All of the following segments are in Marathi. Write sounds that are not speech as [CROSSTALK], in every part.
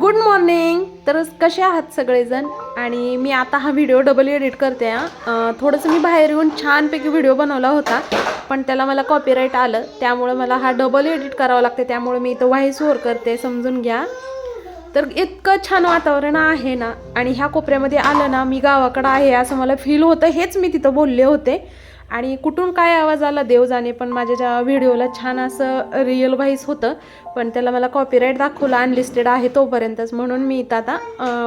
गुड मॉर्निंग तर कसे आहात सगळेजण? आणि मी आता हा व्हिडिओ डबल एडिट करते हा. थोडंसं मी बाहेर येऊन छानपैकी व्हिडिओ बनवला होता पण त्याला मला कॉपीराईट आलं. त्यामुळं मला हा डबल एडिट करावा लागते. त्यामुळे मी इथं व्हॉइस ओवर करते समजून घ्या. तर इतकं छान वातावरण आहे ना आणि ह्या कोपऱ्यामध्ये आलं ना मी गावाकडं आहे असं मला फील होतं. हेच मी तिथं बोलले होते. आणि कुठून काय आवाज आला देव जाणे पण माझ्या ज्या व्हिडिओला छान असं रिअल व्हाईस होतं पण त्याला मला कॉपीराईट दाखवलं अनलिस्टेड आहे तोपर्यंतच म्हणून मी इथं आता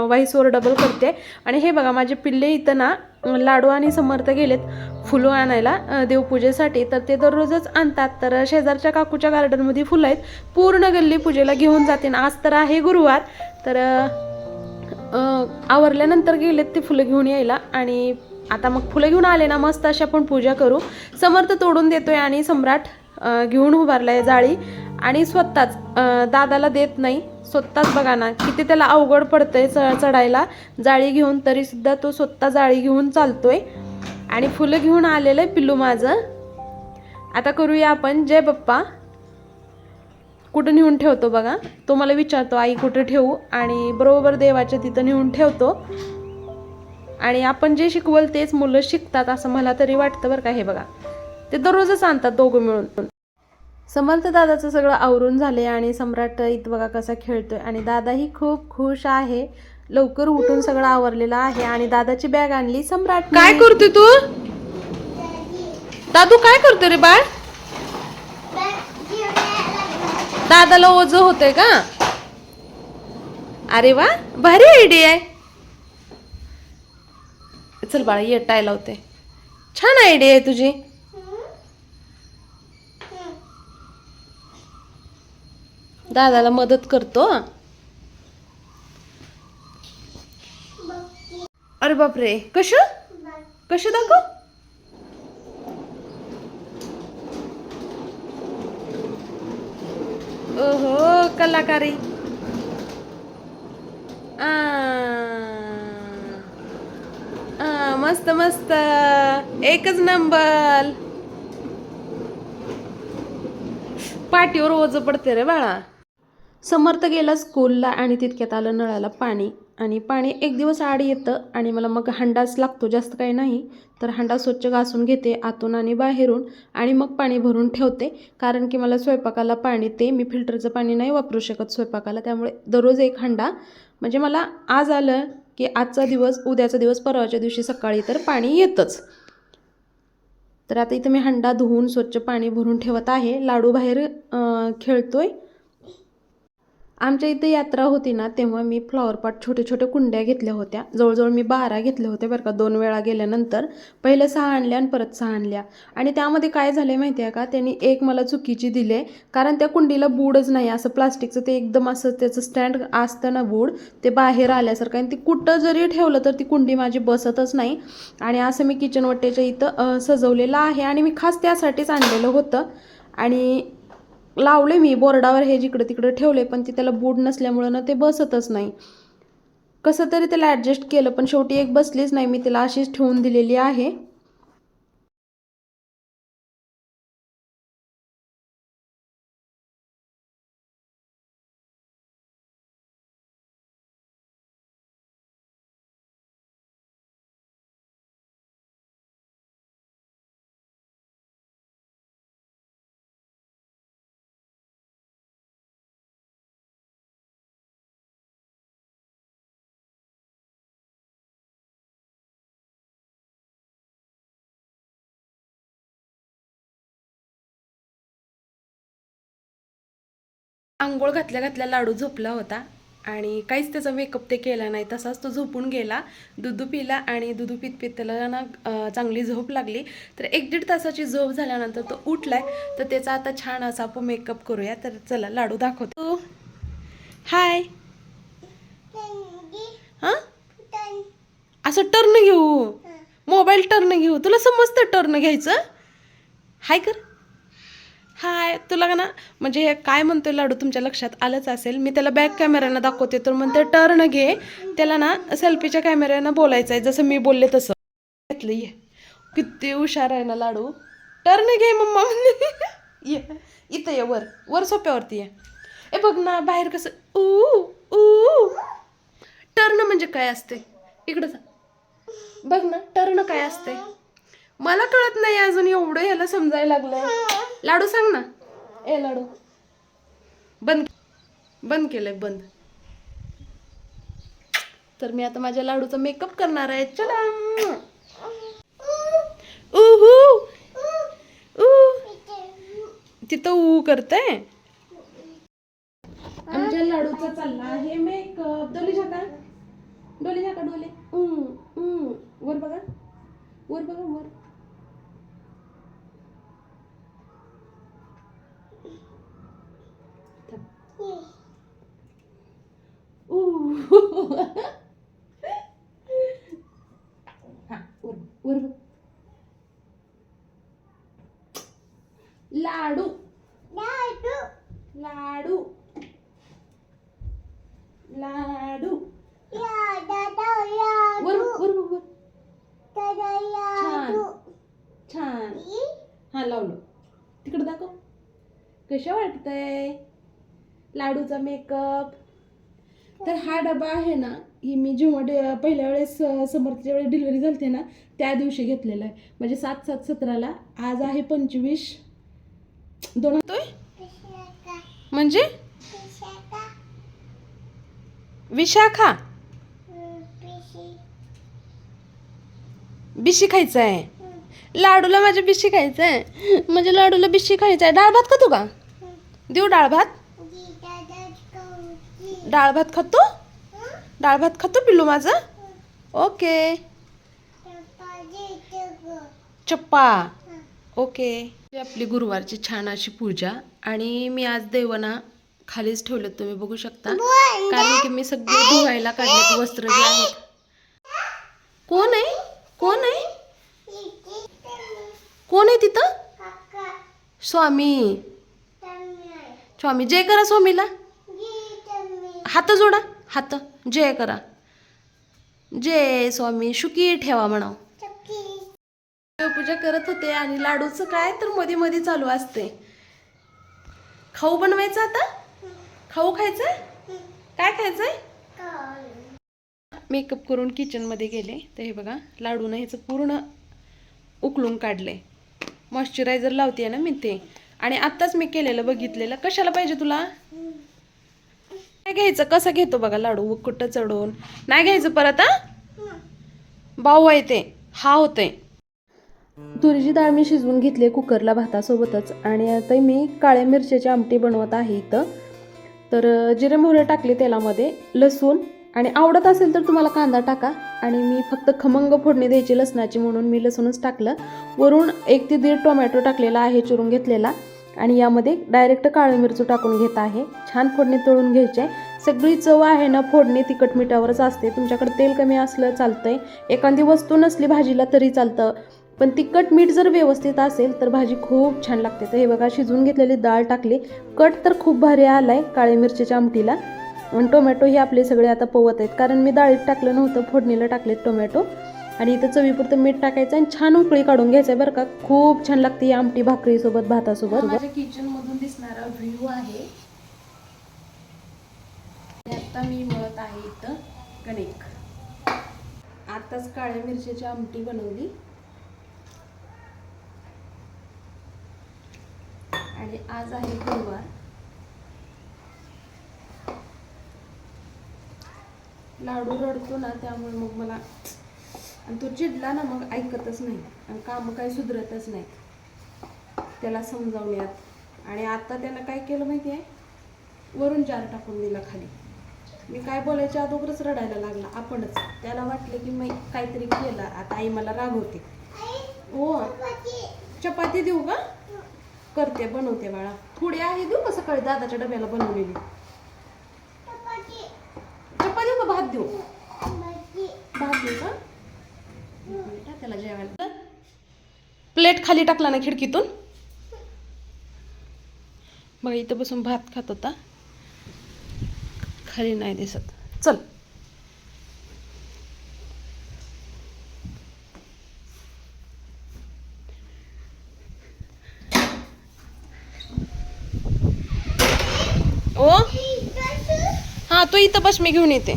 व्हाईसवर डबल करते. आणि हे बघा माझे पिल्ले इथं ना लाडू आणि समर्थ गेलेत फुलं आणायला देवपूजेसाठी. तर ते दररोजच आणतात. तर शेजारच्या काकूच्या गार्डनमध्ये फुलं आहेत पूर्ण गल्ली पूजेला घेऊन जाते. आज तर आहे गुरुवार. तर आवरल्यानंतर गेलेत ते फुलं घेऊन यायला. आणि आता मग फुलं घेऊन आले ना मस्त अशी आपण पूजा करू. समर्थ तोडून देतोय आणि सम्राट घेऊन उभारलाय जाळी. आणि स्वतःच दादाला देत नाही. स्वतःच बघा ना किती त्याला अवघड पडतंय च चढायला. जाळी घेऊन तरी सुद्धा तो स्वतः जाळी घेऊन चालतोय. आणि फुलं घेऊन आलेलं आहे पिल्लू माझं. आता करूया आपण. जय बाप्पा. कुठं नेऊन ठेवतो बघा. तो मला विचारतो आई कुठं ठेवू? आणि बरोबर देवाच्या तिथं नेऊन ठेवतो. आणि आपण जे शिकवल तेच मुलं शिकतात असं मला तरी वाटतं बरं का. हे बघा ते दररोजच आणतात दोघं मिळून. समर्थ दादाचं सगळं आवरून झाले आणि सम्राट इत बघा कसा खेळतोय. आणि दादाही खूप खुश आहे. लवकर उठून सगळं आवरलेलं आहे आणि दादाची बॅग आणली सम्राट काय करतोय तू? दादू काय करतोय रे बाळ? दादाला ओझ होतंय का? अरे वा भारी आयडिया आहे. चल बाळा ये टाय लावते. छान आयडिया आहे तुझी. दादाला मदत करतो अरे बापरे कश? कश दाखव? ओहो कलाकारी. आ, आ, मस्त मस्त. एकच नंबर. पाठीवर ओझ पडते रे बाळा. समर्थ गेला स्कूलला आणि तितक्यात आलं नळाला पाणी. आणि पाणी एक दिवस आड येतं आणि मला मग हंडाच लागतो जास्त काही नाही. तर हंडा स्वच्छ घासून घेते आतून आणि बाहेरून आणि मग पाणी भरून ठेवते. कारण की मला स्वयंपाकाला पाणी ते मी फिल्टरचं पाणी नाही वापरू शकत स्वयंपाकाला. त्यामुळे दररोज एक हंडा. म्हणजे मला आज आलं की आजचा दिवस उद्याचा दिवस परवाच्या दिवशी सकाळी तर पाणी येतच. तर आता इथं मी हंडा धुवून स्वच्छ पाणी भरून ठेवत आहे. लाडू बाहेर खेळतोय. आमच्या इथं यात्रा होती ना तेव्हा मी फ्लॉवरपॉट छोटे छोटे कुंड्या घेतल्या होत्या. जवळजवळ मी बारा घेतल्या होत्या बरं का दोन वेळा गेल्यानंतर. पहिलं सहा आणल्या आणि परत सहा आणल्या. आणि त्यामध्ये काय झालं माहिती आहे का त्यांनी एक मला चुकीची दिले. कारण त्या कुंडीला बूडच नाही असं प्लास्टिकचं ते एकदम असं त्याचं स्टँड असतं ना बूड ते बाहेर आल्यासारखं. आणि ती कुठं जरी ठेवलं तर ती कुंडी माझी बसतच नाही. आणि असं मी किचनवट्टेच्या इथं सजवलेलं आहे. आणि मी खास त्यासाठीच आणलेलं होतं. आणि लावले मी बोर्डावर हे जिकडं तिकडं ठेवले पण ते त्याला बूड नसल्यामुळं ना ते बसतच नाही. कसं तरी त्याला ॲडजस्ट केलं पण शेवटी एक बसलीच नाही मी त्याला अशीच ठेवून दिलेली आहे. आंघोळ घातल्या घातल्या लाडू झोपला होता. आणि काहीच त्याचा मेकअप ते केला नाही. तसाच तो झोपून गेला. दुधू पिला आणि दुधू पित पित त्याला ना चांगली झोप लागली. तर एक दीड तासाची झोप झाल्यानंतर तो उठलाय. तर त्याचा आता छान असा आपण मेकअप करूया. तर चला लाडू दाखवतो. हाय हां? असं टर्न घेऊ. मोबाईल टर्न घेऊ. तुला समजतं टर्न घ्यायचं? हाय कर. हाय तुला का ना म्हणजे हे काय म्हणतो लाडू तुमच्या लक्षात आलंच असेल. मी त्याला बॅक कॅमेऱ्यानं दाखवते तर म्हणते टर्न घे. त्याला ना सेल्फीच्या कॅमेऱ्यानं बोलायचं आहे जसं मी बोलले तसं. घेतलं ये. किती हुशार आहे ना लाडू. टर्न घे मम्मा. [LAUGHS] ये. इथं ये वर. वर सोप्यावरती ये. ए बघ ना बाहेर कसं ऊ ऊ. म्हणजे काय असते? इकडं बघ ना टर्न काय असते? मला कळत नाही अजून एवढं ह्याला समजायला लागलं लाडू सांग ना. ए लाडू. बंद बंद केलंय बंद. तर मी आता माझ्या लाडूचा मेकअप करणार आहे. चला. उहू. तिथं ऊ करते आमच्या लाडूचा चालला आहे मेकअप डोली झाका. डोली झाका डोले. वर बघा. वर बघा वर थांब. ऊ. हा, वर वर बघ. लाडू लाडू लाडू वर वर वर वर छान छान हा लावलं. तिकडे दाखव. कसं वाटतंय? लाडूचा मेकअप तर हा डबा आहे ना ही मी जेव्हा डे पहिल्या वेळेस समर्थच्या वेळेस डिलिव्हरी झाली ना त्या दिवशी घेतलेला आहे. म्हणजे सात सात सतराला. आज आहे पंचवीस. दोन होतोय म्हणजे? विशाखा. बिशी खायचं आहे लाडूला माझ्या बिशी खायचं आहे म्हणजे लाडूला बिशी खायचं आहे डाळ भात खातो का? देऊ डाळ भात? डाळ भात खातो? डाळ भात खातो पिल्लू माझं? ओके. चप्पा. ओके. आपली गुरुवारची छान अशी पूजा आणि मी आज देवाना खालीच ठेवलं तुम्ही बघू शकता. कारण की मी सगळे धुवायला काढले वस्त्र जे आहेत. कोण आहे? कोण आहे? कोण आहे तिथं? स्वामी. स्वामी जय करा स्वामीला. हात जोडा हात. जय करा. जय स्वामी सुखी ठेवा म्हणाव. पूजा करत होते आणि लाडूचं काय तर मध्ये मध्ये चालू असते. खाऊ बनवायचं आता? खाऊ खायचंय? काय खायचंय? मेकअप करून किचनमध्ये गेले. तर हे बघा लाडूनं ह्याचं पूर्ण उकळून काढले मॉइश्चरायझर लावते ना मी ते. आणि आत्ताच मी केलेलं बघितलेलं. कशाला पाहिजे तुला? नाही घ्यायचं. कसं घेतो बघा लाडू? कुठं चढवून नाही घ्यायचं परत हा? भाऊ आहे ते. हा होते तुरीची डाळ मी शिजवून घेतली कुकरला भातासोबतच. आणि आता मी काळ्या मिरच्याची आमटी बनवत आहे इथं. तर जिरे मोहरे टाकले तेलामध्ये. लसूण आणि आवडत असेल तर तुम्हाला कांदा टाका. आणि मी फक्त खमंग फोडणी द्यायची लसणाची म्हणून मी लसूणच टाकलं. वरून एक ते दीड टोमॅटो टाकलेला आहे चिरून घेतलेला. आणि यामध्ये डायरेक्ट काळी मिरचू टाकून घेत आहे. छान फोडणी तळून घ्यायची आहे. सगळी चव आहे ना फोडणी तिखट मिठावरच असते. तुमच्याकडे तेल कमी असलं चालतं आहे एखादी वस्तू नसली भाजीला तरी चालतं. पण तिखट मीठ जर व्यवस्थित असेल तर भाजी खूप छान लागते. तर हे बघा शिजवून घेतलेली डाळ टाकली. कट तर खूप भारी आला आहे काळी मिरचीच्या आमटीला. आणि टोमॅटो हे आपले सगळे आता पोवत आहेत. कारण मी डाळीत टाकलं नव्हतं फोडणीला टाकलेत टोमॅटो. आणि इथं चवीपुरतं मीठ टाकायचं आणि छान उकळी काढून घ्यायचं बरं का. खूप छान लागते ही आमटी भाकरीसोबत भातासोबत. माझ्या किचन मधून दिसणारा व्ह्यू आहे. आता मी मळत आहे इथं कणिक आताच काळ्या मिरच्याची आमटी बनवली. आणि आज आहे गुरुवार. लाडू रडतो ना त्यामुळे मग मला आणि तो चिडला ना मग ऐकतच नाही. आणि कामं काही सुधरतच नाही. त्याला समजावण्यात आणि आता त्यानं काय केलं माहिती आहे वरून जार टाकून दिला खाली. मी काय बोलायच्या अगोदरच रडायला लागला आपणच. त्याला वाटलं की मी काहीतरी केलं. आता आई मला रागवते. हो चपाती देऊ का? करते बनवते बाळा. थोडी आहे देऊ का सकाळी दादाच्या डब्याला बनवलेली? चपाती देऊ का भात देऊ. भात देऊ का? त्याला जेवायला. प्लेट खाली टाकला ना खिडकीतून? बघा इथं बसून भात खात होता. खाली नाही दिसत. चल. जातो इथं बस मी घेऊन येते.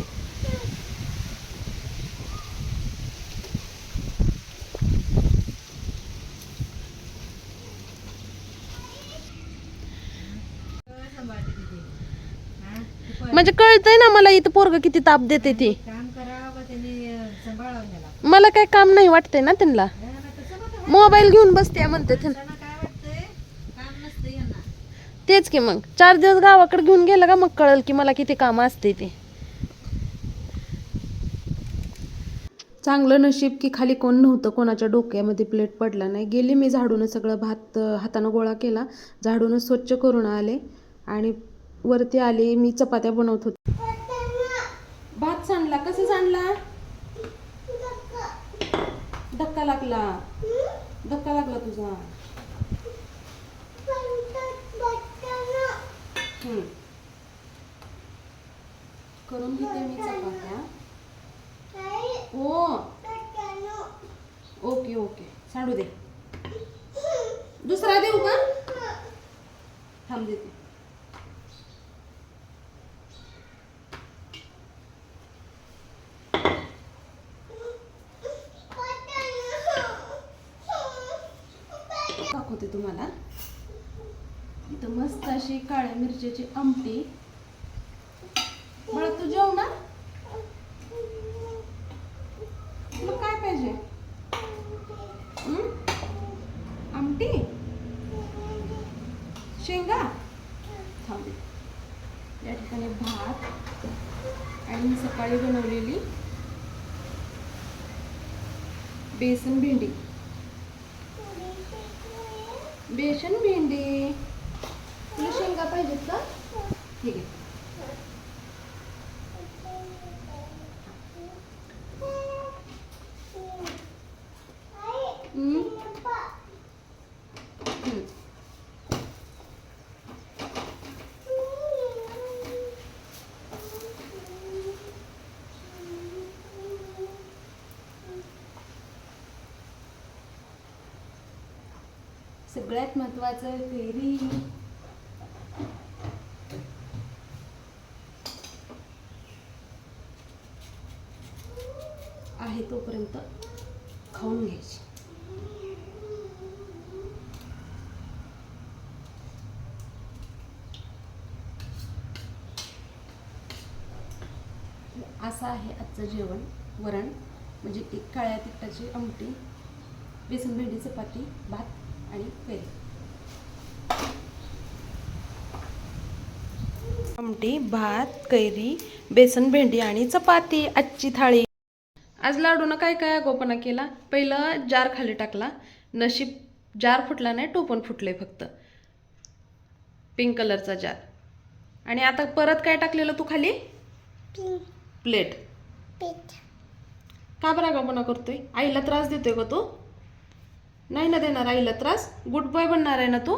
म्हणजे कळतंय ना मला इथं पोरग किती ताप देते ती. मला काय काम नाही वाटतंय ना त्यांना. मोबाईल घेऊन बसते म्हणते तेच की मग. चार दिवस गावाकडे घेऊन गेलं का मग कळल की मला किती काम असते ते. चांगलं नशीब की खाली कोण नव्हतं कोणाच्या डोक्यामध्ये प्लेट पडला नाही. गेले मी झाडून सगळं भात हातानं गोळा केला. झाडून स्वच्छ करून आले आणि वरती आले मी चपात्या बनवत होते. भात सांडला. कसं सांडला? धक्का लागला. धक्का लागला तुझा. करून घेते मी चपात्या. हो ओके ओके. साडू दे. दुसरा देऊ का? थांब देते. दाखवते तुम्हाला. इथं मस्त अशी काळ्या मिरच्याची आमटी. मला तू जेव ना तुला काय पाहिजे? आमटी? शेंगा? थांब. या ठिकाणी भात आणि मी सकाळी बनवलेली बेसन भेंडी. बेसन भेंडी. तुला शेंगा पाहिजेत का? ठीक आहे. सगळ्यात महत्वाचं फेरी आहे तोपर्यंत खाऊन घ्यायची असं आहे आजचं जेवण. वरण म्हणजे एक काळ्या तिखटाची आमटी बेसन भेंडी चपाती भात आणि पेरी. आमटी भात कैरी बेसन भेंडी आणि चपाती आजची थाळी. आज लाडूनं काय काय गोपना केला? पहिलं जार खाली टाकला. नशीब जार फुटला नाही टोपण फुटले फक्त. पिंक कलरचा जार. आणि आता परत काय टाकलेलं तू खाली? प्लेट. का बरं गोपना करतोय? आईला त्रास देतोय का तू? नाही ना देणार आईला त्रास? गुड बॉय बनणार आहे ना तू?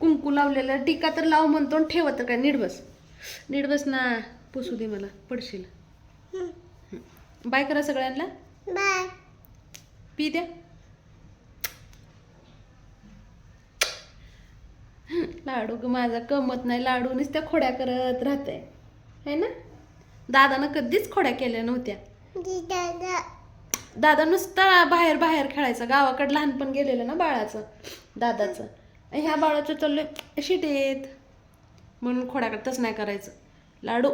कुंकू लावलेलं टीका तर लाव म्हणतो आणि ठेवत काय? नीट बस. नीट बस ना. पुसू दे मला. पडशील. बाय करा सगळ्यांना. बाय. पी द्या. लाडू ग माझा. कमत नाही. लाडू नुसत्या खोड्या करत राहते है ना? दादानं कधीच खोड्या केल्या नव्हत्या. दादा नुसता बाहेर बाहेर खेळायचा गावाकडे लहानपण गेलेलं ना बाळाचं दादाचं. ह्या बाळाचं चाललंय शिटेत. म्हणून खोड्याकडे तसं नाही करायचं. लाडू.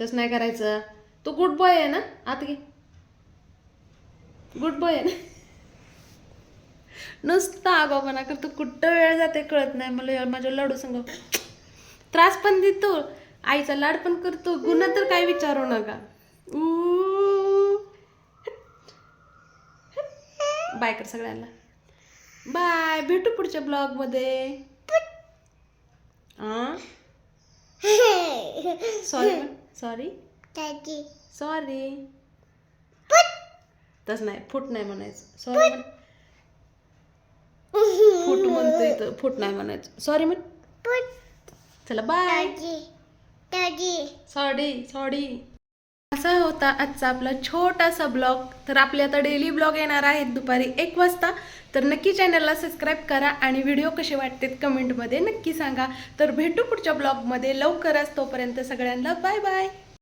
तसं नाही करायचं. तू गुड बॉय आहे ना आत घे. गुड बॉय आहे ना. नुसता आगाऊपणा करतो. कुठं वेळ जाते कळत नाही. मला माझ्या लाडू संग. त्रास पण देतो. आईचा लाड पण करतो. गुन्हा तर काय विचारू नका. बाय कर सगळ्यांना. बाय. भेटू पुढच्या ब्लॉगमध्ये. सॉरी सॉरी सॉरी तस नाही. फुट नाही म्हणायचं. सॉरी म्हणतोय तर फुट नाही म्हणायचं. सॉरी म्हण. चला बाय सॉरी सॉरी असा होता आजचा आपला छोटासा ब्लॉग. तर आपले आता डेली ब्लॉग येणार आहेत दुपारी एक वाजता. तर नक्की चॅनलला सबस्क्राईब करा आणि व्हिडिओ कसे वाटतात कमेंटमध्ये नक्की सांगा. तर भेटू पुढच्या ब्लॉगमध्ये लवकरच तोपर्यंत सगळ्यांना बाय बाय